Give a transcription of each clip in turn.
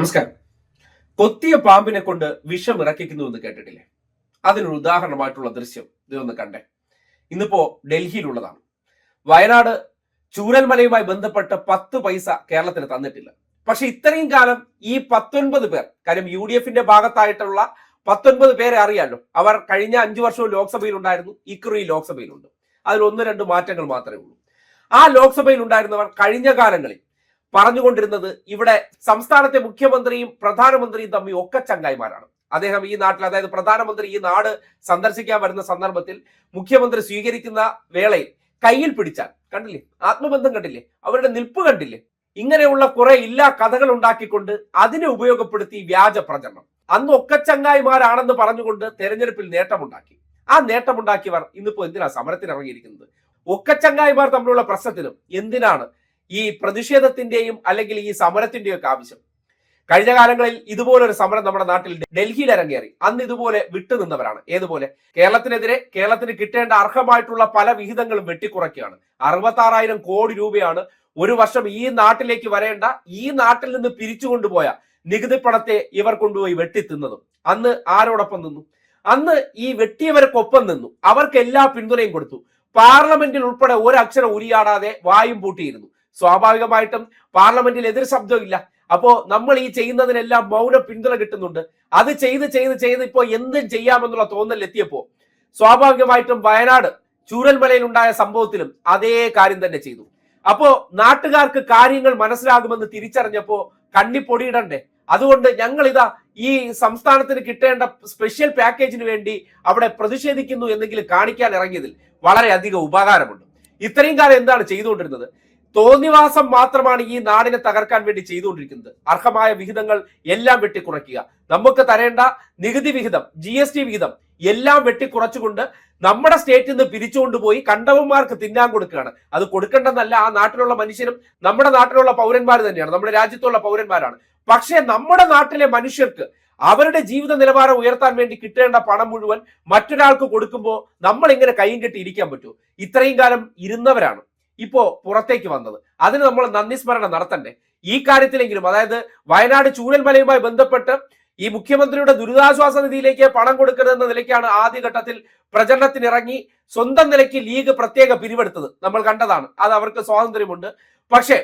നമസ്കാരം. കൊത്തിയ പാമ്പിനെ കൊണ്ട് വിഷം ഇറക്കിക്കുന്നു എന്ന് കേട്ടിട്ടില്ലേ? അതിനൊരു ഉദാഹരണമായിട്ടുള്ള ദൃശ്യം ഇതൊന്ന് കണ്ടേ. ഇന്നിപ്പോ ഡൽഹിയിലുള്ളതാണ്. വയനാട് ചൂരൽമലയുമായി ബന്ധപ്പെട്ട് പത്ത് പൈസ കേരളത്തിന് തന്നിട്ടില്ല. പക്ഷെ ഇത്രയും കാലം ഈ പത്തൊൻപത് പേർ കാര്യം യു ഡി എഫിന്റെ ഭാഗത്തായിട്ടുള്ള പത്തൊൻപത് പേരെ അറിയാലോ? അവർ കഴിഞ്ഞ അഞ്ചു വർഷവും ലോക്സഭയിൽ ഉണ്ടായിരുന്നു ഇക്കുറി ലോക്സഭയിലുണ്ട്. അതിൽ ഒന്ന് രണ്ട് മാറ്റങ്ങൾ മാത്രമേ ഉള്ളൂ. ആ ലോക്സഭയിൽ ഉണ്ടായിരുന്നവർ കഴിഞ്ഞ കാലങ്ങളിൽ പറഞ്ഞുകൊണ്ടിരുന്നത് ഇവിടെ സംസ്ഥാനത്തെ മുഖ്യമന്ത്രിയും പ്രധാനമന്ത്രിയും തമ്മിൽ ഒക്കെ ചങ്ങായിമാരാണ്. അദ്ദേഹം ഈ നാട്ടിൽ അതായത് പ്രധാനമന്ത്രി ഈ നാട് സന്ദർശിക്കാൻ വരുന്ന സന്ദർഭത്തിൽ മുഖ്യമന്ത്രി സ്വീകരിക്കുന്ന വേളയിൽ കയ്യിൽ പിടിച്ചാൽ കണ്ടില്ലേ? ആത്മബന്ധം കണ്ടില്ലേ? അവരുടെ നിൽപ്പ് കണ്ടില്ലേ? ഇങ്ങനെയുള്ള കുറെ ഇല്ലാ കഥകൾ ഉണ്ടാക്കിക്കൊണ്ട് അതിനെ ഉപയോഗപ്പെടുത്തി വ്യാജ പ്രചരണം. അന്ന് ഒക്കെ ചങ്ങായിമാരാണെന്ന് പറഞ്ഞുകൊണ്ട് തെരഞ്ഞെടുപ്പിൽ നേട്ടമുണ്ടാക്കി. ആ നേട്ടമുണ്ടാക്കിയവർ ഇന്നിപ്പോ എന്തിനാ സമരത്തിനിറങ്ങിയിരിക്കുന്നത്? ഒക്കെ ചങ്ങായിമാർ തമ്മിലുള്ള പ്രശ്നത്തിനും എന്തിനാണ് ഈ പ്രതിഷേധത്തിന്റെയും അല്ലെങ്കിൽ ഈ സമരത്തിന്റെയും ഒക്കെ ആവശ്യം. കഴിഞ്ഞ കാലങ്ങളിൽ ഇതുപോലൊരു സമരം നമ്മുടെ നാട്ടിൽ ഡൽഹിയിൽ അരങ്ങേറി. അന്ന് ഇതുപോലെ വിട്ടുനിന്നവരാണ് ഏതുപോലെ? കേരളത്തിനെതിരെ കേരളത്തിന് കിട്ടേണ്ട അർഹമായിട്ടുള്ള പല വിഹിതങ്ങളും വെട്ടിക്കുറയ്ക്കുകയാണ്. അറുപത്താറായിരം കോടി രൂപയാണ് ഒരു വർഷം ഈ നാട്ടിലേക്ക് വരേണ്ട ഈ നാട്ടിൽ നിന്ന് പിരിച്ചു കൊണ്ടുപോയ നികുതി പണത്തെ ഇവർ കൊണ്ടുപോയി വെട്ടിത്തിന്നതും. അന്ന് ആരോടൊപ്പം നിന്നു? അന്ന് ഈ വെട്ടിയവർക്കൊപ്പം നിന്നു. അവർക്ക് എല്ലാ പിന്തുണയും കൊടുത്തു. പാർലമെന്റിൽ ഉൾപ്പെടെ ഒരക്ഷരം ഉരിയാടാതെ വായും പൂട്ടിയിരുന്നു. സ്വാഭാവികമായിട്ടും പാർലമെന്റിൽ എതിർ ശബ്ദമില്ല അപ്പോ നമ്മൾ ഈ ചെയ്യുന്നതിനെല്ലാം മൗന പിന്തുണ കിട്ടുന്നുണ്ട്. അത് ചെയ്ത് ചെയ്ത് ചെയ്ത് ഇപ്പോ എന്തും ചെയ്യാമെന്നുള്ള തോന്നൽ എത്തിയപ്പോ സ്വാഭാവികമായിട്ടും വയനാട് ചൂരൽമലയിൽ ഉണ്ടായ സംഭവത്തിലും അതേ കാര്യം തന്നെ ചെയ്തു. അപ്പോ നാട്ടുകാർക്ക് കാര്യങ്ങൾ മനസ്സിലാകുമെന്ന് തിരിച്ചറിഞ്ഞപ്പോ കണ്ണിപ്പൊടിയിടണ്ടേ അതുകൊണ്ട് ഞങ്ങൾ ഇതാ ഈ സംസ്ഥാനത്തിന് കിട്ടേണ്ട സ്പെഷ്യൽ പാക്കേജിന് വേണ്ടി അവിടെ പ്രതിഷേധിക്കുന്നു എന്നെങ്കിലും കാണിക്കാൻ ഇറങ്ങിയതിൽ വളരെയധികം ഉപകാരമുണ്ട്. ഇത്രയും കാലം എന്താണ് ചെയ്തുകൊണ്ടിരുന്നത്? തോന്നിവാസം മാത്രമാണ് ഈ നാടിനെ തകർക്കാൻ വേണ്ടി ചെയ്തുകൊണ്ടിരിക്കുന്നത്. അർഹമായ വിഹിതങ്ങൾ എല്ലാം വെട്ടിക്കുറയ്ക്കുക. നമുക്ക് തരേണ്ട നികുതി വിഹിതം ജി എസ് ടി വിഹിതം എല്ലാം വെട്ടിക്കുറച്ചുകൊണ്ട് നമ്മുടെ സ്റ്റേറ്റിൽ നിന്ന് പിരിച്ചുകൊണ്ടുപോയി കണ്ടവന്മാർക്ക് തിന്നാൻ കൊടുക്കുകയാണ്. അത് കൊടുക്കേണ്ടെന്നല്ല ആ നാട്ടിലുള്ള മനുഷ്യരും നമ്മുടെ നാട്ടിലുള്ള പൗരന്മാർ തന്നെയാണ്. നമ്മുടെ രാജ്യത്തുള്ള പൗരന്മാരാണ്. പക്ഷേ നമ്മുടെ നാട്ടിലെ മനുഷ്യർക്ക് അവരുടെ ജീവിത നിലവാരം ഉയർത്താൻ വേണ്ടി കിട്ടേണ്ട പണം മുഴുവൻ മറ്റൊരാൾക്ക് കൊടുക്കുമ്പോൾ നമ്മൾ ഇങ്ങനെ കൈയും കെട്ടി ഇരിക്കാൻ പറ്റുമോ? ഇത്രയും കാലം ഇരുന്നവരാണ്. ഇപ്പോ പുറത്തേക്ക് വന്നത്. അതിന് നമ്മൾ നന്ദി സ്മരണ നടത്തണ്ടേ. ഈ കാര്യത്തിലെങ്കിലും അതായത് വയനാട് ചൂരൽമലയുമായി ബന്ധപ്പെട്ട് ഈ മുഖ്യമന്ത്രിയുടെ ദുരിതാശ്വാസ നിധിയിലേക്ക് പണം കൊടുക്കരുതെന്ന നിലയ്ക്കാണ് ആദ്യഘട്ടത്തിൽ പ്രചരണത്തിനിറങ്ങി സ്വന്തം നിലയ്ക്ക് ലീഗ് പ്രത്യേക പിരിവെടുത്തത്. നമ്മൾ കണ്ടതാണ്. അത് അവർക്ക് സ്വാതന്ത്ര്യമുണ്ട്. പക്ഷേ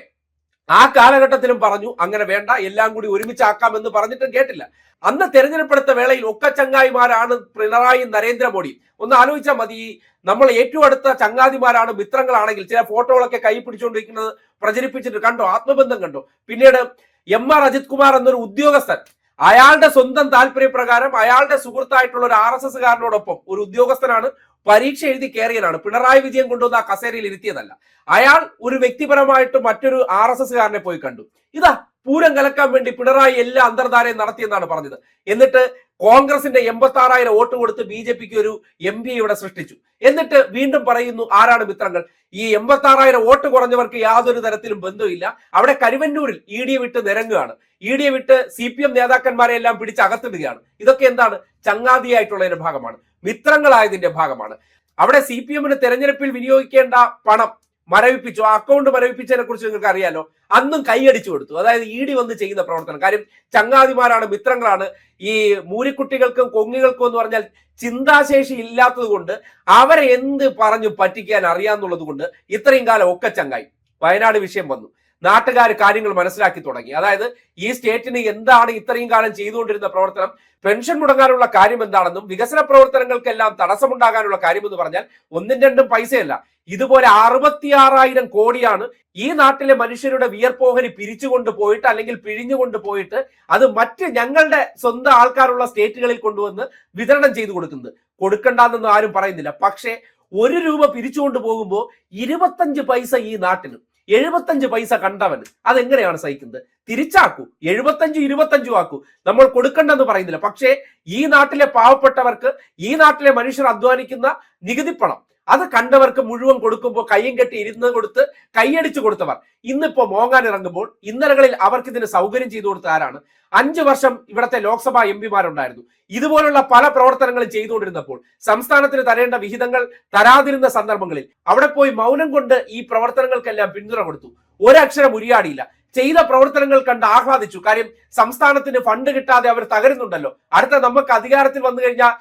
ആ കാലഘട്ടത്തിലും പറഞ്ഞു അങ്ങനെ വേണ്ട എല്ലാം കൂടി ഒരുമിച്ചാക്കാമെന്ന് പറഞ്ഞിട്ടും കേട്ടില്ല. അന്ന് തെരഞ്ഞെടുപ്പെടുത്ത വേളയിൽ ഒക്കെ ചങ്ങായിമാരാണ് പിണറായി നരേന്ദ്രമോദി. ഒന്ന് ആലോചിച്ചാൽ മതി നമ്മൾ ഏറ്റവും അടുത്ത ചങ്ങാതിമാരാണ് മിത്രങ്ങളാണെങ്കിൽ ചില ഫോട്ടോകളൊക്കെ കൈ പിടിച്ചുകൊണ്ടിരിക്കുന്നത് പ്രചരിപ്പിച്ചിട്ട് കണ്ടോ ആത്മബന്ധം കണ്ടോ? പിന്നീട് എം ആർ അജിത് കുമാർ എന്നൊരു ഉദ്യോഗസ്ഥൻ അയാളുടെ സ്വന്തം താല്പര്യപ്രകാരം അയാളുടെ സുഹൃത്തായിട്ടുള്ള ഒരു ആർ എസ് എസ്സുകാരനോടൊപ്പം ഒരു ഉദ്യോഗസ്ഥനാണ് പരീക്ഷ എഴുതി കയറിയതാണ് പിണറായി വിജയൻ കൊണ്ടുവന്ന ആ കസേരയിൽ ഇരുത്തിയതല്ല. അയാൾ ഒരു വ്യക്തിപരമായിട്ട് മറ്റൊരു ആർ എസ് എസ്കാരനെ പോയി കണ്ടു. ഇതാ പൂരം കലക്കാൻ വേണ്ടി പിണറായി എല്ലാ അന്തർധാരയും നടത്തിയെന്നാണ് പറഞ്ഞത്. എന്നിട്ട് കോൺഗ്രസിന്റെ എൺപത്തി ആറായിരം വോട്ട് കൊടുത്ത് ബി ജെ പിക്ക് ഒരു എം പി ഇവിടെ സൃഷ്ടിച്ചു. എന്നിട്ട് വീണ്ടും പറയുന്നു ആരാണ് മിത്രങ്ങൾ? ഈ എൺപത്തി ആറായിരം വോട്ട് കുറഞ്ഞവർക്ക് യാതൊരു തരത്തിലും ബന്ധമില്ല. അവിടെ കരുവന്നൂരിൽ ഇ ഡി വിട്ട് നിരങ്ങുകയാണ്. ഇ ഡി വിട്ട് സി പി എം നേതാക്കന്മാരെ എല്ലാം പിടിച്ച് അകത്തിടുകയാണ് ഇതൊക്കെ എന്താണ്? ചങ്ങാതിയായിട്ടുള്ളതിന്റെ ഭാഗമാണ്. മിത്രങ്ങളായതിന്റെ ഭാഗമാണ്. അവിടെ സി പി എമ്മിന് തെരഞ്ഞെടുപ്പിൽ വിനിയോഗിക്കേണ്ട പണം മരവിപ്പിച്ചു. അക്കൗണ്ട് മരവിപ്പിച്ചതിനെ കുറിച്ച് നിങ്ങൾക്ക് അറിയാലോ. അന്നും കൈയടിച്ചു കൊടുത്തു. അതായത് ഇ ഡി വന്ന് ചെയ്യുന്ന പ്രവർത്തനം. കാര്യം ചങ്ങാതിമാരാണ് മിത്രങ്ങളാണ്. ഈ മൂരിക്കുട്ടികൾക്കും കൊങ്ങികൾക്കും എന്ന് പറഞ്ഞാൽ ചിന്താശേഷി ഇല്ലാത്തത് കൊണ്ട് അവരെ എന്ത് പറഞ്ഞു പറ്റിക്കാൻ അറിയാന്നുള്ളത് കൊണ്ട് ഇത്രയും കാലം ഒക്കെ ചങ്ങായി. വയനാട് വിഷയം വന്നു. നാട്ടുകാർ കാര്യങ്ങൾ മനസ്സിലാക്കി തുടങ്ങി. അതായത് ഈ സ്റ്റേറ്റിന് എന്താണ് ഇത്രയും കാലം ചെയ്തുകൊണ്ടിരുന്ന പ്രവർത്തനം പെൻഷൻ മുടങ്ങാനുള്ള കാര്യം എന്താണെന്നും വികസന പ്രവർത്തനങ്ങൾക്കെല്ലാം തടസ്സമുണ്ടാകാനുള്ള കാര്യം എന്ന് പറഞ്ഞാൽ ഒന്നും രണ്ടും പൈസയല്ല. ഇതുപോലെ അറുപത്തിയാറായിരം കോടിയാണ് ഈ നാട്ടിലെ മനുഷ്യരുടെ വിയർപ്പോഹരി പിരിച്ചുകൊണ്ട് പോയിട്ട് അല്ലെങ്കിൽ പിഴിഞ്ഞുകൊണ്ട് പോയിട്ട് അത് മറ്റ് ഞങ്ങളുടെ സ്വന്തം ആൾക്കാരുള്ള സ്റ്റേറ്റുകളിൽ കൊണ്ടുവന്ന് വിതരണം ചെയ്തു കൊടുക്കുന്നത്. കൊടുക്കണ്ടെന്നൊന്നും ആരും പറയുന്നില്ല. പക്ഷേ ഒരു രൂപ പിരിച്ചുകൊണ്ട് പോകുമ്പോൾ ഇരുപത്തഞ്ച് പൈസ ഈ നാട്ടിന് എഴുപത്തഞ്ച് പൈസ കണ്ടവന് അതെങ്ങനെയാണ് സഹിക്കുന്നത്? തിരിച്ചാക്കൂ. എഴുപത്തഞ്ചും ഇരുപത്തഞ്ചും ആക്കൂ. നമ്മൾ കൊടുക്കണ്ടെന്ന് പറയുന്നില്ല. പക്ഷേ ഈ നാട്ടിലെ പാവപ്പെട്ടവർക്ക് ഈ നാട്ടിലെ മനുഷ്യർ അധ്വാനിക്കുന്ന നികുതിപ്പണം അത് കണ്ടവർക്ക് മുഴുവൻ കൊടുക്കുമ്പോൾ കയ്യും കെട്ടി ഇരുന്ന് കൊടുത്ത് കൈയടിച്ചു കൊടുത്തവർ. ഇന്നിപ്പോ മോങ്ങാൻ ഇറങ്ങുമ്പോൾ ഇന്നലകളിൽ അവർക്ക് ഇതിന് സൗകര്യം ചെയ്തു കൊടുത്ത ആരാണ്? അഞ്ചു വർഷം ഇവിടത്തെ ലോക്സഭാ എം പിമാരുണ്ടായിരുന്നു. ഇതുപോലുള്ള പല പ്രവർത്തനങ്ങളും ചെയ്തുകൊണ്ടിരുന്നപ്പോൾ സംസ്ഥാനത്തിന് തരേണ്ട വിഹിതങ്ങൾ തരാതിരുന്ന സന്ദർഭങ്ങളിൽ അവിടെ പോയി മൗനം കൊണ്ട് ഈ പ്രവർത്തനങ്ങൾക്കെല്ലാം പിന്തുണ കൊടുത്തു. ഒരക്ഷരം ഉരിയാടിയില്ല. ചെയ്ത പ്രവർത്തനങ്ങൾ കണ്ട് ആഹ്ലാദിച്ചു. കാര്യം സംസ്ഥാനത്തിന് ഫണ്ട് കിട്ടാതെ അവർ തകരുന്നുണ്ടല്ലോ. അടുത്ത നമുക്ക് അധികാരത്തിൽ വന്നു കഴിഞ്ഞാൽ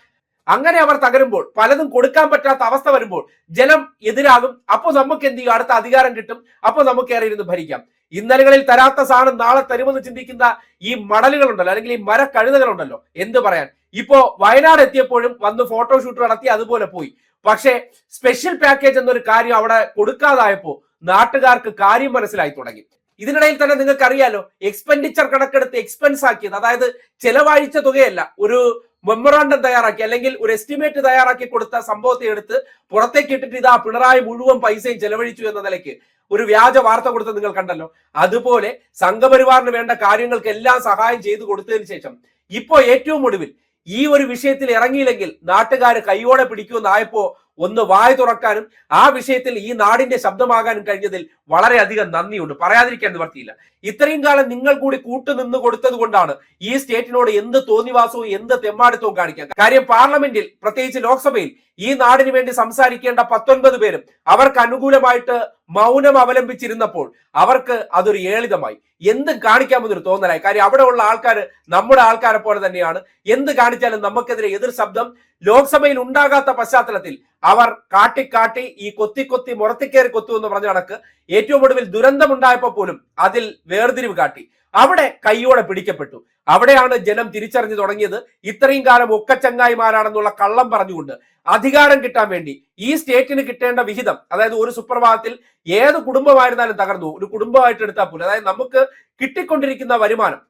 അങ്ങനെ അവർ തകരുമ്പോൾ പലതും കൊടുക്കാൻ പറ്റാത്ത അവസ്ഥ വരുമ്പോൾ ജലം എതിരാകും. അപ്പോൾ നമുക്ക് എന്ത് ചെയ്യും? അടുത്ത അധികാരം കിട്ടും. അപ്പോൾ നമുക്ക് ഏറെ ഇരുന്ന് ഭരിക്കാം. ഇന്നലകളിൽ തരാത്ത സാധനം നാളെ തരുമെന്ന് ചിന്തിക്കുന്ന ഈ മടലുകളുണ്ടല്ലോ അല്ലെങ്കിൽ ഈ മരക്കഴുതകളുണ്ടല്ലോ എന്ത് പറയാൻ? ഇപ്പോ വയനാട് എത്തിയപ്പോഴും വന്ന് ഫോട്ടോഷൂട്ട് നടത്തി അതുപോലെ പോയി. പക്ഷേ സ്പെഷ്യൽ പാക്കേജ് എന്നൊരു കാര്യം അവിടെ കൊടുക്കാതായപ്പോ നാട്ടുകാർക്ക് കാര്യം മനസ്സിലായി തുടങ്ങി. ഇതിനിടയിൽ തന്നെ നിങ്ങൾക്ക് അറിയാലോ എക്സ്പെൻഡിച്ചർ കണക്കെടുത്ത് എക്സ്പെൻസ് ആക്കിയത് അതായത് ചെലവഴിച്ച തുകയല്ല ഒരു മെമ്മറാണ്ടം തയ്യാറാക്കി അല്ലെങ്കിൽ ഒരു എസ്റ്റിമേറ്റ് തയ്യാറാക്കി കൊടുത്ത സംഭവത്തെ എടുത്ത് പുറത്തേക്ക് ഇട്ടിട്ട് ഇതാ പിണറായി മുഴുവൻ പൈസയും ചെലവഴിച്ചു എന്ന നിലയ്ക്ക് ഒരു വ്യാജ വാർത്ത കൊടുത്ത് നിങ്ങൾ കണ്ടല്ലോ. അതുപോലെ സംഘപരിവാറിന് വേണ്ട കാര്യങ്ങൾക്ക് എല്ലാം സഹായം ചെയ്തു കൊടുത്തതിന് ശേഷം ഇപ്പോ ഏറ്റവും ഒടുവിൽ ഈ ഒരു വിഷയത്തിൽ ഇറങ്ങിയില്ലെങ്കിൽ നാട്ടുകാർ കൈയോടെ പിടിക്കുമെന്നായപ്പോ ഒന്ന് വായ തുറക്കാനും ആ വിഷയത്തിൽ ഈ നാടിന്റെ ശബ്ദമാകാനും കഴിഞ്ഞതിൽ വളരെയധികം നന്ദിയുണ്ട്. പറയാതിരിക്കാൻ നിവർത്തിയില്ല ഇത്രയും കാലം നിങ്ങൾ കൂടി കൂട്ടുനിന്ന് കൊടുത്തത് കൊണ്ടാണ് ഈ സ്റ്റേറ്റിനോട് എന്ത് തോന്നിവാസവും എന്ത് തെമ്മാടിത്തവും കാണിക്കാൻ. കാര്യം പാർലമെന്റിൽ പ്രത്യേകിച്ച് ലോക്സഭയിൽ ഈ നാടിന് വേണ്ടി സംസാരിക്കേണ്ട പത്തൊൻപത് പേരും അവർക്ക് അനുകൂലമായിട്ട് മൗനം അവലംബിച്ചിരുന്നപ്പോൾ അവർക്ക് അതൊരു ഏളിതമായി. എന്ത് കാണിക്കാമെന്നൊരു തോന്നലായി. കാര്യം അവിടെയുള്ള ആൾക്കാർ നമ്മുടെ ആൾക്കാരെ പോലെ തന്നെയാണ്. എന്ത് കാണിച്ചാലും നമുക്കെതിരെ എതിർ ശബ്ദം ലോക്സഭയിൽ ഉണ്ടാകാത്ത പശ്ചാത്തലത്തിൽ അവർ കാട്ടിക്കാട്ടി ഈ കൊത്തി കൊത്തി മുറത്തിക്കേറി കൊത്തു എന്ന് പറഞ്ഞ കണക്ക് ഏറ്റവും ഒടുവിൽ ദുരന്തമുണ്ടായപ്പോൾ പോലും അതിൽ വേർതിരിവ് കാട്ടി. അവിടെ കൈയോടെ പിടിക്കപ്പെട്ടു. അവിടെയാണ് ജനം തിരിച്ചറിഞ്ഞു തുടങ്ങിയത്. ഇത്രയും കാലം ഒക്കച്ചങ്ങായിമാരാണെന്നുള്ള കള്ളം പറഞ്ഞുകൊണ്ട് അധികാരം കിട്ടാൻ വേണ്ടി ഈ സ്റ്റേറ്റിന് കിട്ടേണ്ട വിഹിതം അതായത് ഒരു സുപ്രഭാതത്തിൽ ഏത് കുടുംബമായിരുന്നാലും തകർന്നു. ഒരു കുടുംബമായിട്ട് എടുത്താൽ പോലും അതായത് നമുക്ക് കിട്ടിക്കൊണ്ടിരിക്കുന്ന വരുമാനം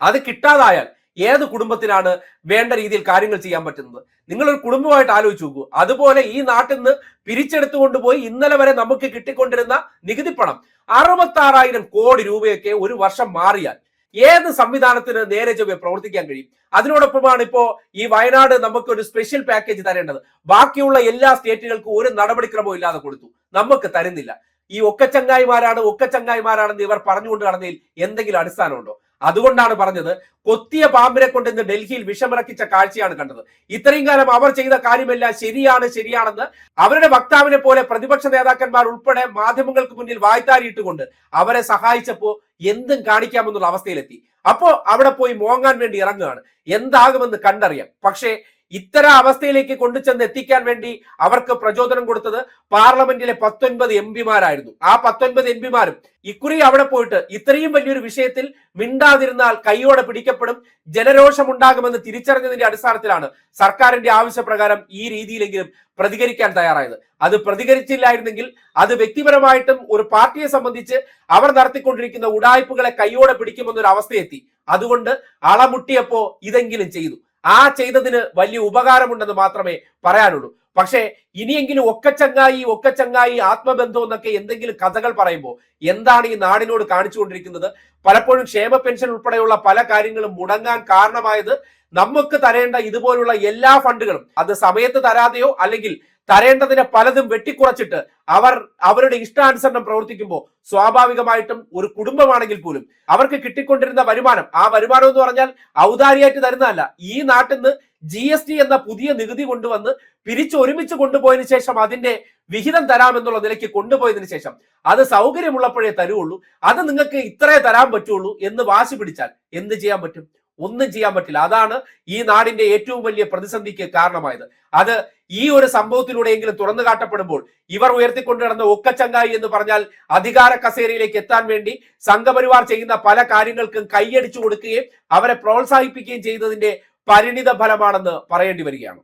അത് കിട്ടാതായാൽ ഏത് കുടുംബത്തിനാണ് വേണ്ട രീതിയിൽ കാര്യങ്ങൾ ചെയ്യാൻ പറ്റുന്നത്? നിങ്ങൾ ഒരു കുടുംബമായിട്ട് ആലോചിച്ച് നോക്കൂ. അതുപോലെ ഈ നാട്ടിൽ നിന്ന് പിരിച്ചെടുത്തു കൊണ്ടുപോയി ഇന്നലെ വരെ നമുക്ക് കിട്ടിക്കൊണ്ടിരുന്ന നികുതി പണം അറുപത്താറായിരം കോടി രൂപയൊക്കെ ഒരു വർഷം മാറിയാൽ ഏത് സംവിധാനത്തിന് നേരെ ചൊവ്വെ പ്രവർത്തിക്കാൻ കഴിയും? അതിനോടൊപ്പമാണ് ഇപ്പോ ഈ വയനാട് നമുക്ക് ഒരു സ്പെഷ്യൽ പാക്കേജ് തരേണ്ടത്. ബാക്കിയുള്ള എല്ലാ സ്റ്റേറ്റുകൾക്കും ഒരു നടപടിക്രമവും ഇല്ലാതെ കൊടുത്തു. നമുക്ക് തരുന്നില്ല. ഈ ഒക്കച്ചങ്ങായിമാരാണ് ഒക്കച്ചങ്ങായിമാരാണെന്ന് ഇവർ പറഞ്ഞുകൊണ്ട് നടന്നതിൽ എന്തെങ്കിലും അടിസ്ഥാനമുണ്ടോ? അതുകൊണ്ടാണ് പറഞ്ഞത് കൊത്തിയ പാമ്പിനെ കൊണ്ട് ഇന്ന് ഡൽഹിയിൽ വിഷമിറക്കിച്ച കാഴ്ചയാണ് കണ്ടത്. ഇത്രയും കാലം അവർ ചെയ്ത കാര്യമെല്ലാം ശരിയാണ് ശരിയാണെന്ന് അവരുടെ വക്താവിനെ പോലെ പ്രതിപക്ഷ നേതാക്കന്മാർ ഉൾപ്പെടെ മാധ്യമങ്ങൾക്ക് മുന്നിൽ വായ്ത്താരിയിട്ടുകൊണ്ട് അവരെ സഹായിച്ചപ്പോ എന്തും കാണിക്കാമെന്നുള്ള അവസ്ഥയിലെത്തി. അപ്പോ അവിടെ പോയി മോങ്ങാൻ വേണ്ടി ഇറങ്ങുകയാണ്. എന്താകുമെന്ന് കണ്ടറിയാം. പക്ഷേ ഇത്തരം അവസ്ഥയിലേക്ക് കൊണ്ടുചെന്ന് എത്തിക്കാൻ വേണ്ടി അവർക്ക് പ്രചോദനം കൊടുത്തത് പാർലമെന്റിലെ പത്തൊൻപത് എം പിമാരായിരുന്നു. ആ പത്തൊൻപത് എം പിമാരും ഇക്കുറി അവിടെ പോയിട്ട് ഇത്രയും വലിയൊരു വിഷയത്തിൽ മിണ്ടാതിരുന്നാൽ കൈയോടെ പിടിക്കപ്പെടും ജനരോഷം ഉണ്ടാകുമെന്ന് തിരിച്ചറിഞ്ഞതിന്റെ അടിസ്ഥാനത്തിലാണ് സർക്കാരിന്റെ ആവശ്യപ്രകാരം ഈ രീതിയിലെങ്കിലും പ്രതികരിക്കാൻ തയ്യാറായത്. അത് പ്രതികരിച്ചില്ലായിരുന്നെങ്കിൽ അത് വ്യക്തിപരമായിട്ടും ഒരു പാർട്ടിയെ സംബന്ധിച്ച് അവർ നടത്തിക്കൊണ്ടിരിക്കുന്ന ഉടായ്പകളെ കൈയോടെ പിടിക്കുമെന്നൊരു അവസ്ഥയെത്തി അതുകൊണ്ട് അളമുട്ടിയപ്പോ ഇതെങ്കിലും ചെയ്തു. ആ ചെയ്തതിന് വലിയ ഉപകാരമുണ്ടെന്ന് മാത്രമേ പറയാനുള്ളൂ. പക്ഷേ ഇനിയെങ്കിലും ഒക്കച്ചങ്ങായി ഒക്കച്ചങ്ങായി ആത്മബന്ധം എന്നൊക്കെ എന്തെങ്കിലും കഥകൾ പറയുമ്പോൾ എന്താണ് ഈ നാടിനോട് കാണിച്ചുകൊണ്ടിരിക്കുന്നത്? പലപ്പോഴും ക്ഷേമ പെൻഷൻ ഉൾപ്പെടെയുള്ള പല കാര്യങ്ങളും മുടങ്ങാൻ കാരണമായത് നമുക്ക് തരേണ്ട ഇതുപോലുള്ള എല്ലാ ഫണ്ടുകളും അത് സമയത്ത് തരാതെയോ അല്ലെങ്കിൽ തരേണ്ടതിനെ പലതും വെട്ടിക്കുറച്ചിട്ട് അവർ അവരുടെ ഇഷ്ടാനുസരണം പ്രവർത്തിക്കുമ്പോൾ സ്വാഭാവികമായിട്ടും ഒരു കുടുംബമാണെങ്കിൽ പോലും അവർക്ക് കിട്ടിക്കൊണ്ടിരുന്ന വരുമാനം ആ വരുമാനം എന്ന് പറഞ്ഞാൽ ഔദാരിയായിട്ട് തരുന്നതല്ല. ഈ നാട്ടിൽ നിന്ന് ജി എസ് ടി എന്ന പുതിയ നികുതി കൊണ്ടുവന്ന് പിരിച്ച് ഒരുമിച്ച് കൊണ്ടുപോയതിനു ശേഷം അതിന്റെ വിഹിതം തരാമെന്നുള്ള നിലയ്ക്ക് കൊണ്ടുപോയതിനു ശേഷം അത് സൗകര്യമുള്ളപ്പോഴേ തരുള്ളൂ അത് നിങ്ങൾക്ക് ഇത്രേ തരാൻ പറ്റുള്ളൂ എന്ന് വാശി പിടിച്ചാൽ എന്ത് ചെയ്യാൻ പറ്റും? ഒന്നും ചെയ്യാൻ പറ്റില്ല. അതാണ് ഈ നാടിന്റെ ഏറ്റവും വലിയ പ്രതിസന്ധിക്ക് കാരണമായത്. അത് ഈ ഒരു സംഭവത്തിലൂടെയെങ്കിലും തുറന്നു കാട്ടപ്പെടുമ്പോൾ ഇവർ ഉയർത്തിക്കൊണ്ടു നടന്ന ഒക്കച്ചങ്കായി എന്ന് പറഞ്ഞാൽ അധികാര കസേരയിലേക്ക് എത്താൻ വേണ്ടി സംഘപരിവാർ ചെയ്യുന്ന പല കാര്യങ്ങൾക്കും കൈയടിച്ചു കൊടുക്കുകയും അവരെ പ്രോത്സാഹിപ്പിക്കുകയും ചെയ്തതിന്റെ പരിണിത ഫലമാണെന്ന് പറയേണ്ടി വരികയാണ്.